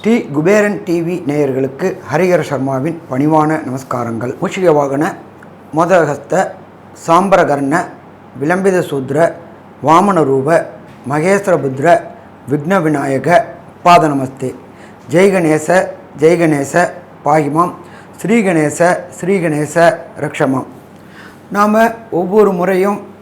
Sri Kuberan TV நேயர்களுக்கு ஹரிஹர சர்மாவின் பணிவான நமஸ்காரங்கள். மூஷிக வாகன மோதகஸ்த சாம்பரகர்ண விளம்பித சூத்ர வாமன ரூப மகேஸ்வரபுத்ர விக்ன விநாயக பாத நமஸ்தே. ஜெய்கணேச ஜெய்கணேச பாகிமாம். ஸ்ரீகணேச ஸ்ரீகணேச ரக்ஷமாம். நாம் ஒவ்வொரு முறையும்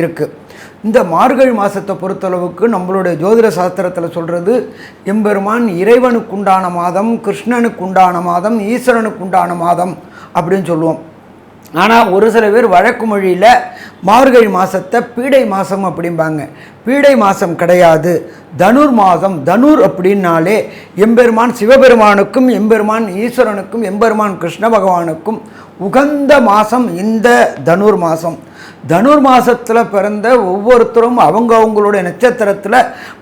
இருக்குது இந்த மார்கழி மாதத்தை பொறுத்தளவுக்கு நம்மளுடைய ஜோதிட சாஸ்திரத்தில் சொல்கிறது எம்பெருமான் இறைவனுக்கு உண்டான மாதம் கிருஷ்ணனுக்கு உண்டான மாதம் ஈஸ்வரனுக்கு உண்டான மாதம் அப்படின்னு சொல்லுவோம். ஆனால் ஒரு சில பேர் வழக்கு மொழியில் மார்கழி மாதத்தை பீடை மாதம் அப்படிம்பாங்க. பீடை மாதம் கிடையாது. தனுர் மாதம் தனுர் அப்படின்னாலே எம்பெருமான் சிவபெருமானுக்கும் எம்பெருமான் ஈஸ்வரனுக்கும் எம்பெருமான் கிருஷ்ண பகவானுக்கும் உகந்த மாதம் இந்த தனுர் மாதம் தனுர் மாதத்தில் பிறந்த ஒவ்வொருத்தரும் அவங்க அவங்களுடைய நட்சத்திரத்தில்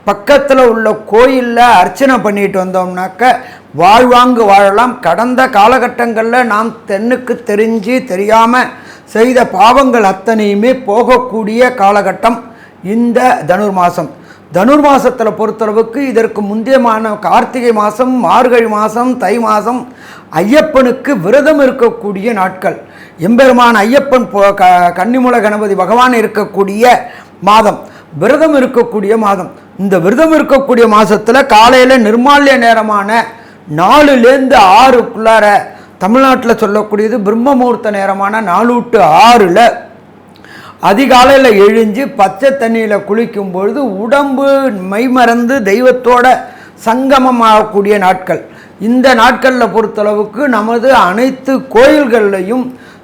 பக்கத்தில் உள்ள கோயிலில் அர்ச்சனை பண்ணிட்டு வந்தோம்னாக்க வாழ்வாங்கு வாழலாம். கடந்த காலகட்டங்களில் நாம் தென்னுக்கு தெரிஞ்சு தெரியாமல் செய்த பாவங்கள் அத்தனையுமே போகக்கூடிய காலகட்டம். இந்த தனுர் மாதம் தனுர் மாதத்தில் பொறுத்தளவுக்கு இதற்கு முந்தியமான கார்த்திகை மாதம் மார்கழி மாதம் தை மாதம் ஐயப்பனுக்கு விரதம் இருக்கக்கூடிய நாட்கள். எம்பெருமான் ஐயப்பன் போ- க கன்னிமுல கணபதி பகவான் இருக்கக்கூடிய மாதம். விரதம் இருக்கக்கூடிய மாதம். இந்த விரதம் இருக்கக்கூடிய மாதத்தில் காலையில் நிர்மால்ய நேரமான நாலுலேருந்து ஆறுக்குள்ளார தமிழ்நாட்டில் சொல்லக்கூடியது பிரம்ம முகூர்த்த நேரமான நாலு டு ஆறில் அதிகாலையில் எழுஞ்சு பச்சை தண்ணியில் குளிக்கும் பொழுது உடம்பு மைமறந்து தெய்வத்தோட சங்கமமாகக்கூடிய நாட்கள். இந்த நாட்களில் பொறுத்தளவுக்கு நமது அனைத்து கோயில்கள்லையும்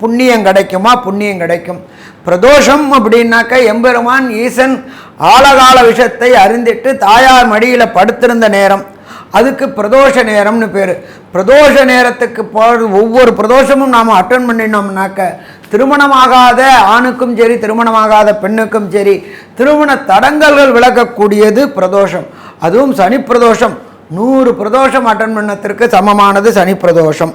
புண்ணியம் கிடைக்குமா? புண்ணியம் கிடைக்கும். பிரதோஷம் அப்படின்னாக்க எம்பெருமான் ஈசன் ஆழகால விஷத்தை அறிந்திட்டு தாயார் மடியில் படுத்திருந்த நேரம். அதுக்கு பிரதோஷ நேரம்னு பேர். பிரதோஷ நேரத்துக்கு போகிறது ஒவ்வொரு பிரதோஷமும் நாம் அட்டன் பண்ணினோம்னாக்க திருமணமாகாத ஆணுக்கும் சரி திருமணமாகாத பெண்ணுக்கும் சரி திருமண தடங்கல்கள் விளக்கக்கூடியது பிரதோஷம். அதுவும் சனி பிரதோஷம் நூறு பிரதோஷம் அட்டன் பண்ணத்திற்கு சமமானது சனி பிரதோஷம்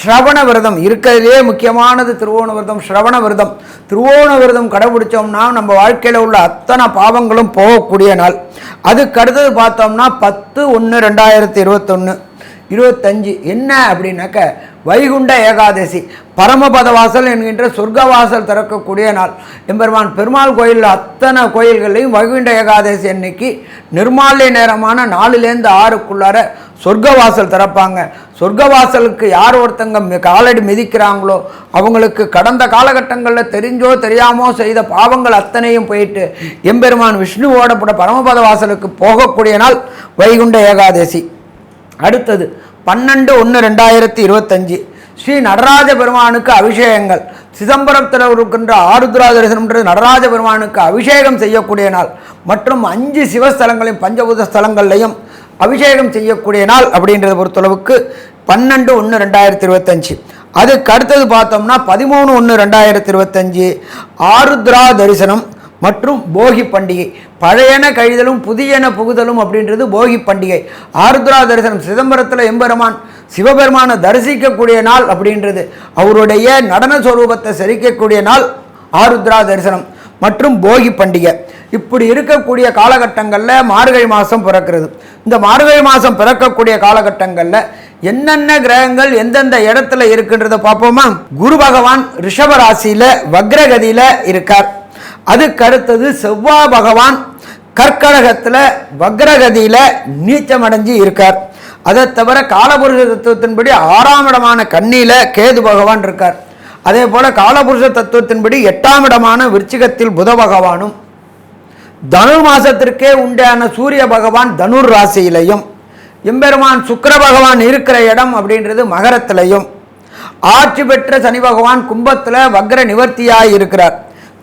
ஸ்ரவண விரதம் இருக்கிறதுலே முக்கியமானது. திருவோண விரதம் ஸ்ரவண விரதம். திருவோண விரதம் கடைபிடிச்சோம்னா நம்ம வாழ்க்கையில் உள்ள அத்தனை பாவங்களும் போகக்கூடிய நாள். அதுக்கு அடுத்தது பார்த்தோம்னா பத்து ஒன்று ரெண்டாயிரத்தி இருபத்தொன்று இருபத்தஞ்சு. என்ன அப்படின்னாக்க வைகுண்ட ஏகாதசி. பரமபத வாசல் என்கின்ற சொர்க்கவாசல் திறக்கக்கூடிய நாள். எம்பெருமான் பெருமாள் கோயிலில் அத்தனை கோயில்கள்லையும் வைகுண்ட ஏகாதசி அன்னைக்கு நிர்மால்ய நேரமான நாலுலேருந்து ஆறுக்குள்ளார சொர்க்கவாசல் திறப்பாங்க. சொர்க்கவாசலுக்கு யார் ஒருத்தங்க மி- காலடி மிதிக்கிறாங்களோ அவங்களுக்கு கடந்த காலகட்டங்களில் தெரிஞ்சோ தெரியாமோ செய்த பாவங்கள் அத்தனையும் போயிட்டு எம்பெருமான் விஷ்ணுவோட கூட பரமபத வாசலுக்கு போகக்கூடிய நாள் வைகுண்ட ஏகாதசி. அடுத்தது பன்னெண்டு ஒன்று ரெண்டாயிரத்தி இருபத்தஞ்சு. ஸ்ரீ நடராஜ பெருமானுக்கு அபிஷேகங்கள். சிதம்பரத்தில் இருக்கின்ற ஆருத்ரா தரிசனம்ன்றது நடராஜ பெருமானுக்கு அபிஷேகம் செய்யக்கூடிய நாள். மற்றும் அஞ்சு சிவஸ்தலங்களையும் பஞ்சபூத ஸ்தலங்கள்லையும் அபிஷேகம் செய்யக்கூடிய நாள் அப்படின்றத பொறுத்தளவுக்கு பன்னெண்டு ஒன்று ரெண்டாயிரத்தி இருபத்தஞ்சு. அதுக்கு அடுத்தது பார்த்தோம்னா பதிமூணு ஒன்று ரெண்டாயிரத்தி இருபத்தஞ்சு. ஆருத்ரா தரிசனம் மற்றும் போகி பண்டிகை. பழையன கழிதலும் புதியன புகுதலும் அப்படின்றது போகி பண்டிகை. ஆருத்ரா தரிசனம் சிதம்பரத்தில் எம்பெருமான் சிவபெருமானை தரிசிக்கக்கூடிய நாள் அப்படின்றது. அவருடைய நடன ஸ்வரூபத்தை செரிக்கக்கூடிய நாள் ஆருத்ரா தரிசனம் மற்றும் போகி பண்டிகை. இப்படி இருக்கக்கூடிய காலகட்டங்களில் மார்கழி மாதம் பிறக்கிறது. இந்த மார்கழி மாதம் பிறக்கக்கூடிய காலகட்டங்களில் என்னென்ன கிரகங்கள் எந்தெந்த இடத்துல இருக்குன்றதை பார்ப்போமா? குரு பகவான் ரிஷப ராசியில் வக்ரகதியில் இருக்கார். அதுக்கடுத்தது செவ்வாய் பகவான் கற்கடகத்தில் வக்ரகதியில் நீச்சமடைஞ்சு இருக்கார். அதை தவிர காலபுருஷ தத்துவத்தின்படி ஆறாம் இடமான கண்ணியில் கேது பகவான் இருக்கார். அதே போல காலபுருஷ தத்துவத்தின்படி எட்டாம் இடமான விருச்சிகத்தில் புத பகவானும் தனுர் மாசத்திற்கே உண்டான சூரிய பகவான் தனுர் ராசியிலையும் எம்பெருமான் சுக்கர பகவான் இருக்கிற இடம் அப்படின்றது மகரத்திலையும். ஆட்சி பெற்ற சனி பகவான் கும்பத்தில் வக்ர நிவர்த்தியாக இருக்கிறார்.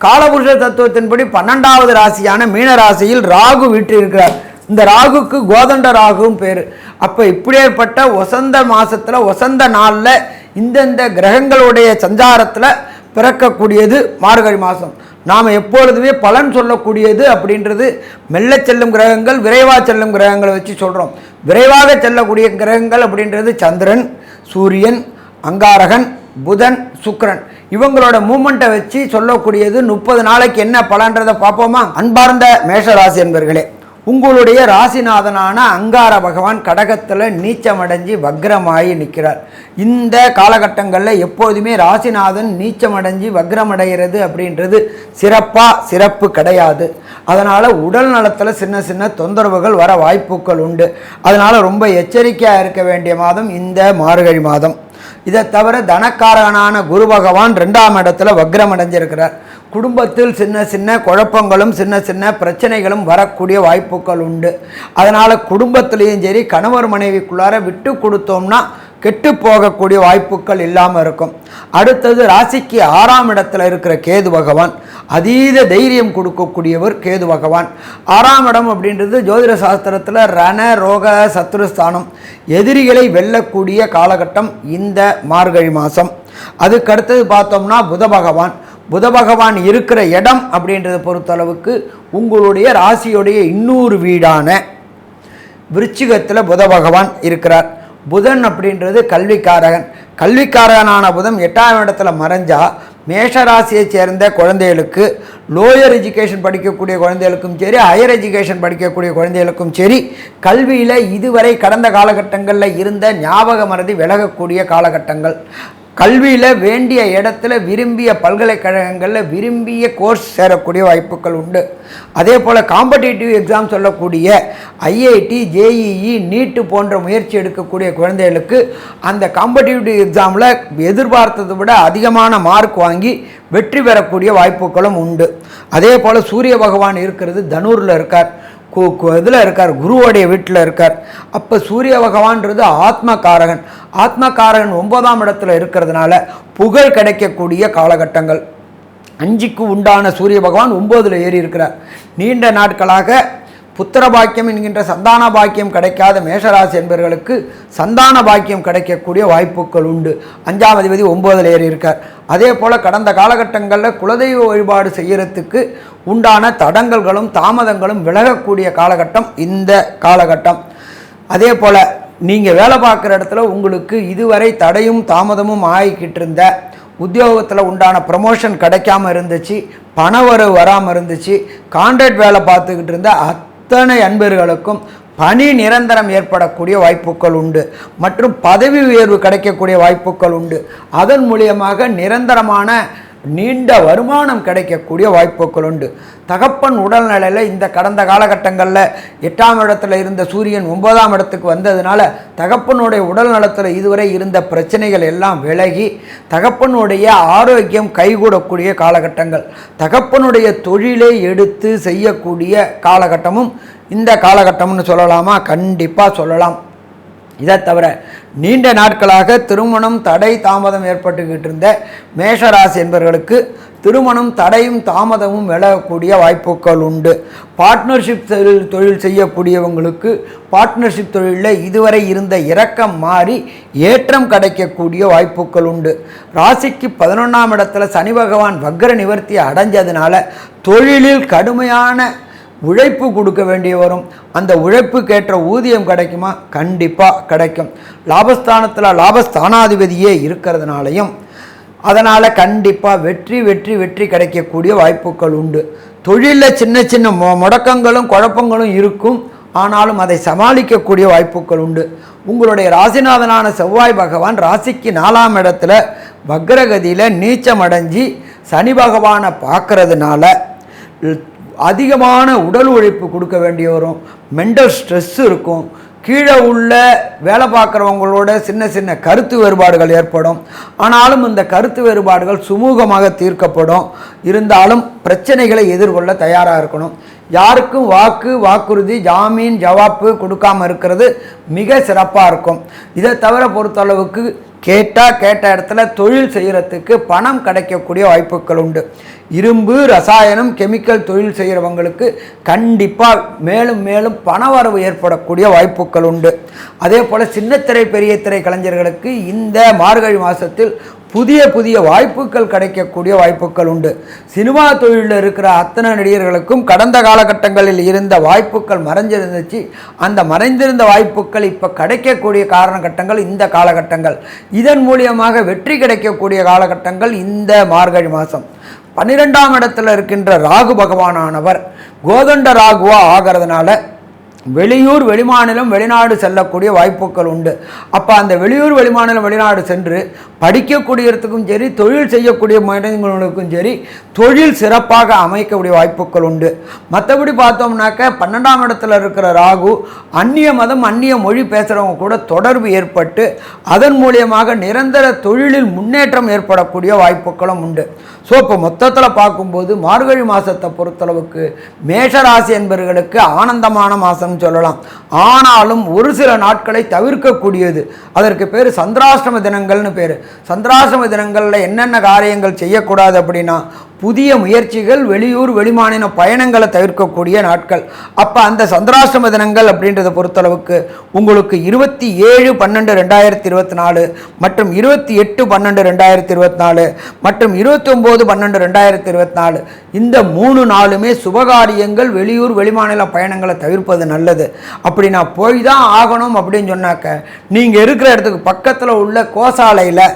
காலபுருஷ தத்துவத்தின்படி பன்னெண்டாவது ராசியான மீன ராசியில் ராகு வீற்றிருக்கிறார். இந்த ராகுக்கு கோதண்ட ராகுவும் பேர். அப்போ இப்படியேற்பட்ட வசந்த மாசத்தில் வசந்த நாளில் இந்தந்த கிரகங்களுடைய சஞ்சாரத்தில் பிறக்கக்கூடியது மார்கழி மாதம் நாம் எப்பொழுதுமே பலன் சொல்லக்கூடியது அப்படின்றது மெல்ல செல்லும் கிரகங்கள் விரைவாக செல்லும் கிரகங்களை வச்சு சொல்கிறோம் விரைவாக செல்லக்கூடிய கிரகங்கள் அப்படின்றது சந்திரன் சூரியன் அங்காரகன் புதன் சுக்கரன். இவங்களோட மூமெண்ட்டை வச்சு சொல்லக்கூடியது முப்பது நாளைக்கு என்ன பலன்றதை பார்ப்போமா? அன்பார்ந்த மேஷராசி என்பர்களே உங்களுடைய ராசிநாதனான அங்கார பகவான் கடகத்தில் நீச்சமடைஞ்சு வக்ரமாகி நிற்கிறார் இந்த காலகட்டங்களில் எப்போதுமே ராசிநாதன் நீச்சமடைஞ்சு வக்ரமடைகிறது அப்படின்றது சிறப்பாக சிறப்பு கிடையாது. அதனால் உடல் நலத்தில் சின்ன சின்ன தொந்தரவுகள் வர வாய்ப்புகள் உண்டு. அதனால் ரொம்ப எச்சரிக்கையாக இருக்க வேண்டிய மாதம் இந்த மார்கழி மாதம். இதை தவிர தனக்காரகனான குரு பகவான் ரெண்டாம் இடத்துல வக்ரம் அடைஞ்சிருக்கிறார். குடும்பத்தில் சின்ன சின்ன குழப்பங்களும் சின்ன சின்ன பிரச்சனைகளும் வரக்கூடிய வாய்ப்புகள் உண்டு. அதனால் குடும்பத்திலையும் சரி கணவர் மனைவிக்குள்ளார விட்டு கொடுத்தோம்னா கெட்டு போகக்கூடிய வாய்ப்புகள் இல்லாமல் இருக்கும். அடுத்தது ராசிக்கு ஆறாம் இடத்துல இருக்கிற கேது பகவான். அதீத தைரியம் கொடுக்கக்கூடியவர் கேது பகவான். ஆறாம் இடம் அப்படின்றது ஜோதிட சாஸ்திரத்தில் ரண ரோக சத்ருஸ்தானம். எதிரிகளை வெல்லக்கூடிய காலகட்டம் இந்த மார்கழி மாதம் அதுக்கு அடுத்தது பார்த்தோம்னா புத பகவான். புத பகவான் இருக்கிற இடம் அப்படின்றத பொறுத்தளவுக்கு உங்களுடைய ராசியுடைய இன்னொரு வீடான விருச்சிகத்தில் புத பகவான் இருக்கிறார். புதன் அப்படின்றது கல்விக்காரகன். கல்விக்காரகனான புதன் எட்டாம் இடத்துல மறைஞ்சா மேஷராசியைச் சேர்ந்த குழந்தைகளுக்கு லோயர் எஜுகேஷன் படிக்கக்கூடிய குழந்தைகளுக்கும் சரி ஹையர் எஜுகேஷன் படிக்கக்கூடிய குழந்தைகளுக்கும் சரி கல்வியில் இதுவரை கடந்த காலகட்டங்களில் இருந்த ஞாபக மறதி விலகக்கூடிய காலகட்டங்கள். கல்வியில் வேண்டிய இடத்துல விரும்பிய பல்கலைக்கழகங்களில் விரும்பிய கோர்ஸ் சேரக்கூடிய வாய்ப்புகள் உண்டு. அதே போல் காம்படேட்டிவ் எக்ஸாம் சொல்லக்கூடிய ஐஐடி ஜேஇஇ நீட்டு போன்ற முயற்சி எடுக்கக்கூடிய குழந்தைகளுக்கு அந்த காம்படேட்டிவ் எக்ஸாமில் எதிர்பார்த்ததை விட அதிகமான மார்க் வாங்கி வெற்றி பெறக்கூடிய வாய்ப்புகளும் உண்டு. அதே போல் சூரிய பகவான் இருக்கிறது தனூரில் இருக்கார். இதில் இருக்கார் குருவோடைய வீட்டில் இருக்கார். அப்போ சூரிய பகவான்றது ஆத்மகாரகன். ஆத்மகாரகன் ஒன்பதாம் இடத்துல இருக்கிறதுனால புகழ் கிடைக்கக்கூடிய காலகட்டங்கள். அஞ்சுக்கு உண்டான சூரிய பகவான் ஒம்போதில் ஏறி இருக்கிறார். நீண்ட நாட்களாக புத்திர பாக்கியம் என்கின்ற சந்தான பாக்கியம் கிடைக்காத மேஷராசி என்பவர்களுக்கு சந்தான பாக்கியம் கிடைக்கக்கூடிய வாய்ப்புகள் உண்டு. அஞ்சாம் அதிபதி ஒன்பதில் ஏறி இருக்கார் அதே போல் கடந்த காலகட்டங்களில் குலதெய்வ வழிபாடு செய்கிறதுக்கு உண்டான தடங்கல்களும் தாமதங்களும் விலகக்கூடிய காலகட்டம் இந்த காலகட்டம். அதே போல் நீங்கள் வேலை பார்க்குற இடத்துல உங்களுக்கு இதுவரை தடையும் தாமதமும் ஆகிக்கிட்டு இருந்த உத்தியோகத்தில் உண்டான ப்ரமோஷன் கிடைக்காம இருந்துச்சு பணவரவு வராமல் இருந்துச்சு கான்ட்ராக்ட் வேலை பார்த்துக்கிட்டு இருந்த அத்தனை அன்பர்களுக்கும் பணி நிரந்தரம் ஏற்படக்கூடிய வாய்ப்புகள் உண்டு. மற்றும் பதவி உயர்வு கிடைக்கக்கூடிய வாய்ப்புகள் உண்டு. அதன் மூலியமாக நிரந்தரமான நீண்ட வருமானம் கிடைக்கக்கூடிய வாய்ப்புகள் உண்டு. தகப்பன் உடல்நிலையில் இந்த கடந்த காலகட்டங்களில் எட்டாம் இடத்துல இருந்த சூரியன் ஒன்பதாம் இடத்துக்கு வந்ததுனால தகப்பனுடைய உடல் நலத்தில் இதுவரை இருந்த பிரச்சனைகள் எல்லாம் விலகி தகப்பனுடைய ஆரோக்கியம் கைகூடக்கூடிய காலகட்டங்கள் தகப்பனுடைய தொழிலை எடுத்து செய்யக்கூடிய காலகட்டமும் இந்த காலகட்டம்னு சொல்லலாமா? கண்டிப்பாக சொல்லலாம். இதை தவிர நீண்ட நாட்களாக திருமணம் தடை தாமதம் ஏற்பட்டுக்கிட்டு இருந்த மேஷராசி என்பவர்களுக்கு திருமணம் தடையும் தாமதமும் விலகக்கூடிய வாய்ப்புகள் உண்டு. பார்ட்னர்ஷிப் தொழில் தொழில் செய்யக்கூடியவங்களுக்கு பார்ட்னர்ஷிப் தொழிலில் இதுவரை இருந்த இரக்கம் மாறி ஏற்றம் கிடைக்கக்கூடிய வாய்ப்புகள் உண்டு. ராசிக்கு பதினொன்றாம் இடத்துல சனி பகவான் வக்ர நிவர்த்தி அடைஞ்சதுனால தொழிலில் கடுமையான உழைப்பு கொடுக்க வேண்டிய வரும். அந்த உழைப்புக்கேற்ற ஊதியம் கிடைக்குமா? கண்டிப்பாக கிடைக்கும். லாபஸ்தானத்தில் லாபஸ்தானாதிபதியே இருக்கிறதுனாலையும் அதனால் கண்டிப்பாக வெற்றி வெற்றி வெற்றி கிடைக்கக்கூடிய வாய்ப்புகள் உண்டு. தொழிலில் சின்ன சின்ன மொ முடக்கங்களும் குழப்பங்களும் இருக்கும். ஆனாலும் அதை சமாளிக்கக்கூடிய வாய்ப்புகள் உண்டு. உங்களுடைய ராசிநாதனான செவ்வாய் பகவான் ராசிக்கு நாலாம் இடத்துல வக்ரகதியில் நீச்சம் அடைஞ்சி சனி பகவானை பார்க்கறதுனால அதிகமான உடல் உழைப்பு கொடுக்க வேண்டிய வரும் மென்டல் ஸ்ட்ரெஸ் இருக்கும். கீழே உள்ள வேலை பார்க்குறவங்களோட சின்ன சின்ன கருத்து வேறுபாடுகள் ஏற்படும். ஆனாலும் இந்த கருத்து வேறுபாடுகள் சுமூகமாக தீர்க்கப்படும். இருந்தாலும் பிரச்சனைகளை எதிர்கொள்ள தயாராக இருக்கணும். யாருக்கும் வாக்கு வாக்குறுதி ஜாமீன் ஜவாப்பு கொடுக்காம இருக்கிறது மிக சிறப்பாக இருக்கும். இதை தவிர பொறுத்தளவுக்கு கேட்டால் கேட்ட இடத்துல தொழில் செய்கிறதுக்கு பணம் கிடைக்கக்கூடிய வாய்ப்புகள் உண்டு. இரும்பு ரசாயனம் கெமிக்கல் தொழில் செய்கிறவங்களுக்கு கண்டிப்பாக மேலும் மேலும் பணவரவு ஏற்படக்கூடிய வாய்ப்புகள் உண்டு. அதே போல் சின்னத்திரை பெரிய திரை கலைஞர்களுக்கு இந்த மார்கழி மாதத்தில் புதிய புதிய வாய்ப்புகள் கிடைக்கக்கூடிய வாய்ப்புகள் உண்டு. சினிமா தொழிலில் இருக்கிற அத்தனை நடிகர்களுக்கும் கடந்த காலகட்டங்களில் இருந்த வாய்ப்புகள் மறைஞ்சிருந்துச்சு. அந்த மறைந்திருந்த வாய்ப்புகள் இப்போ கிடைக்கக்கூடிய காரணகட்டங்கள் இந்த காலகட்டங்கள். இதன் மூலியமாக வெற்றி கிடைக்கக்கூடிய காலகட்டங்கள் இந்த மார்கழி மாதம். பன்னிரெண்டாம் இடத்துல இருக்கின்ற ராகு பகவானானவர் கோதண்ட ராகுவா ஆகிறதுனால வெளியூர் வெளிமாநிலம் வெளிநாடு செல்லக்கூடிய வாய்ப்புகள் உண்டு. அப்போ அந்த வெளியூர் வெளிமாநிலம் வெளிநாடு சென்று படிக்கக்கூடியதுக்கும் சரி தொழில் செய்யக்கூடிய மனிதர்களுக்கும் சரி தொழில் சிறப்பாக அமைக்கக்கூடிய வாய்ப்புகள் உண்டு. மற்றபடி பார்த்தோம்னாக்க பன்னெண்டாம் இடத்துல இருக்கிற ராகு அந்நிய மதம் அந்நிய மொழி பேசுகிறவங்க கூட தொடர்பு ஏற்பட்டு அதன் மூலியமாக நிரந்தர தொழிலில் முன்னேற்றம் ஏற்படக்கூடிய வாய்ப்புகளும் உண்டு. ஸோ இப்போ மொத்தத்தில் பார்க்கும்போது மார்கழி மாதத்தை பொறுத்தளவுக்கு மேஷராசி என்பவர்களுக்கு ஆனந்தமான மாதம் காலம் சொல்லலாம். ஆனாலும் ஒரு சில நாட்களை தவிர்க்கக்கூடியது. அதற்கு பேர் சந்திராஷ்டம தினங்கள்னு பேர். சந்திராஷ்டம தினங்களில் என்னென்ன காரியங்கள் செய்யக்கூடாது அப்படின்னா புதிய முயற்சிகள் வெளியூர் வெளிமாநில பயணங்களை தவிர்க்கக்கூடிய நாட்கள். அப்போ அந்த சந்திராசிரம தினங்கள் அப்படின்றத பொறுத்தளவுக்கு உங்களுக்கு இருபத்தி ஏழு பன்னெண்டு ரெண்டாயிரத்தி இருபத்தி நாலு மற்றும் இருபத்தி எட்டு பன்னெண்டு ரெண்டாயிரத்தி இருபத்தி நாலு மற்றும் இருபத்தி ஒம்பது பன்னெண்டு ரெண்டாயிரத்தி இருபத்தி நாலு இந்த மூணு நாளுமே சுபகாரியங்கள் வெளியூர் வெளிமாநில பயணங்களை தவிர்ப்பது நல்லது. அப்படி நான் போய் தான் ஆகணும் அப்படின்னு சொன்னாக்க நீங்கள் இருக்கிற இடத்துக்கு பக்கத்தில் உள்ள கோசாலையில்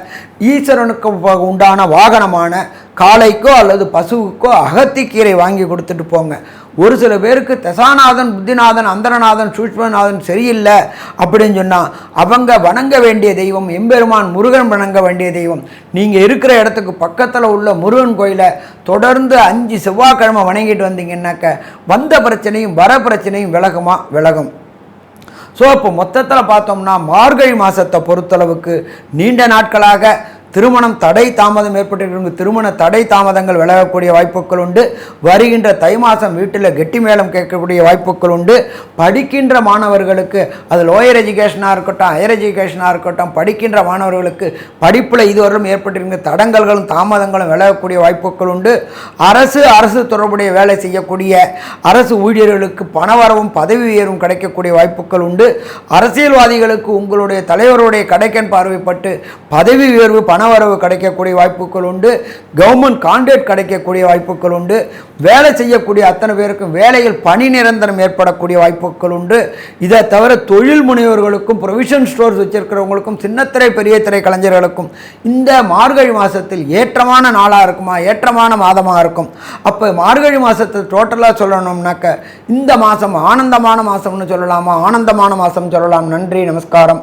ஈஸ்வரனுக்கு உண்டான வாகனமான காளைக்கோ அல்லது பசுவுக்கோ அகத்திக்கீரை வாங்கி கொடுத்துட்டு போங்க. ஒரு சில பேருக்கு தசாநாதன் புத்திநாதன் அந்தரநாதன் சூஷ்மநாதன் சரியில்லை அப்படின்னு சொன்னால் அவங்க வணங்க வேண்டிய தெய்வம் எம்பெருமான் முருகன் வணங்க வேண்டிய தெய்வம். நீங்கள் இருக்கிற இடத்துக்கு பக்கத்தில் உள்ள முருகன் கோயிலை தொடர்ந்து அஞ்சு செவ்வாய்க்கிழமை வணங்கிட்டு வந்தீங்கன்னாக்க வந்த பிரச்சனையும் வர பிரச்சனையும் விலகுமா? விலகும். ஸோ இப்போ மொத்தத்தில் பார்த்தோம்னா மார்கழி மாதத்தை பொறுத்தளவுக்கு நீண்ட நாட்களாக திருமணம் தடை தாமதம் ஏற்பட்டிருக்கும் திருமண தடை தாமதங்கள் விலகக்கூடிய வாய்ப்புகள் உண்டு. வருகின்ற தை மாதம் வீட்டில் கெட்டி மேளம் கேட்கக்கூடிய வாய்ப்புகள் உண்டு. படிக்கின்ற மாணவர்களுக்கு அது லோயர் எஜுகேஷனாக இருக்கட்டும் ஹையர் எஜுகேஷனாக இருக்கட்டும் படிக்கின்ற மாணவர்களுக்கு படிப்பில் இதுவரையும் ஏற்பட்டிருக்கிற தடங்கல்களும் தாமதங்களும் விலகக்கூடிய வாய்ப்புகள் உண்டு. அரசு அரசு தொடர்புடைய வேலை செய்யக்கூடிய அரசு ஊழியர்களுக்கு பணவரவும் பதவி உயர்வும் கிடைக்கக்கூடிய வாய்ப்புகள் உண்டு. அரசியல்வாதிகளுக்கு உங்களுடைய தலைவருடைய கடைக்கன் பார்வைப்பட்டு பதவி உயர்வு பண பணவரவு கிடைக்கக்கூடிய வாய்ப்புகள் உண்டு. கவர்மெண்ட் கான்ட்ராக்ட் கிடைக்கக்கூடிய வாய்ப்புகள் உண்டு. வேலை செய்யக்கூடிய அத்தனை பேருக்கும் வேலையில் பணி நிரந்தரம் ஏற்படக்கூடிய வாய்ப்புகள் உண்டு. இதை தவிர தொழில் முனைவர்களுக்கும் ப்ரொவிஷன் ஸ்டோர்ஸ் வச்சிருக்கிறவங்களுக்கும் சின்னத்திரை பெரிய திரை கலைஞர்களுக்கும் இந்த மார்கழி மாதத்தில் ஏற்றமான நாளாக இருக்குமா? ஏற்றமான மாதமாக இருக்கும்? அப்போ மார்கழி மாதத்தை டோட்டலாக சொல்லணும்னாக்க இந்த மாதம் ஆனந்தமான மாதம்னு சொல்லலாமா? ஆனந்தமான மாதம் சொல்லலாம். நன்றி நமஸ்காரம்.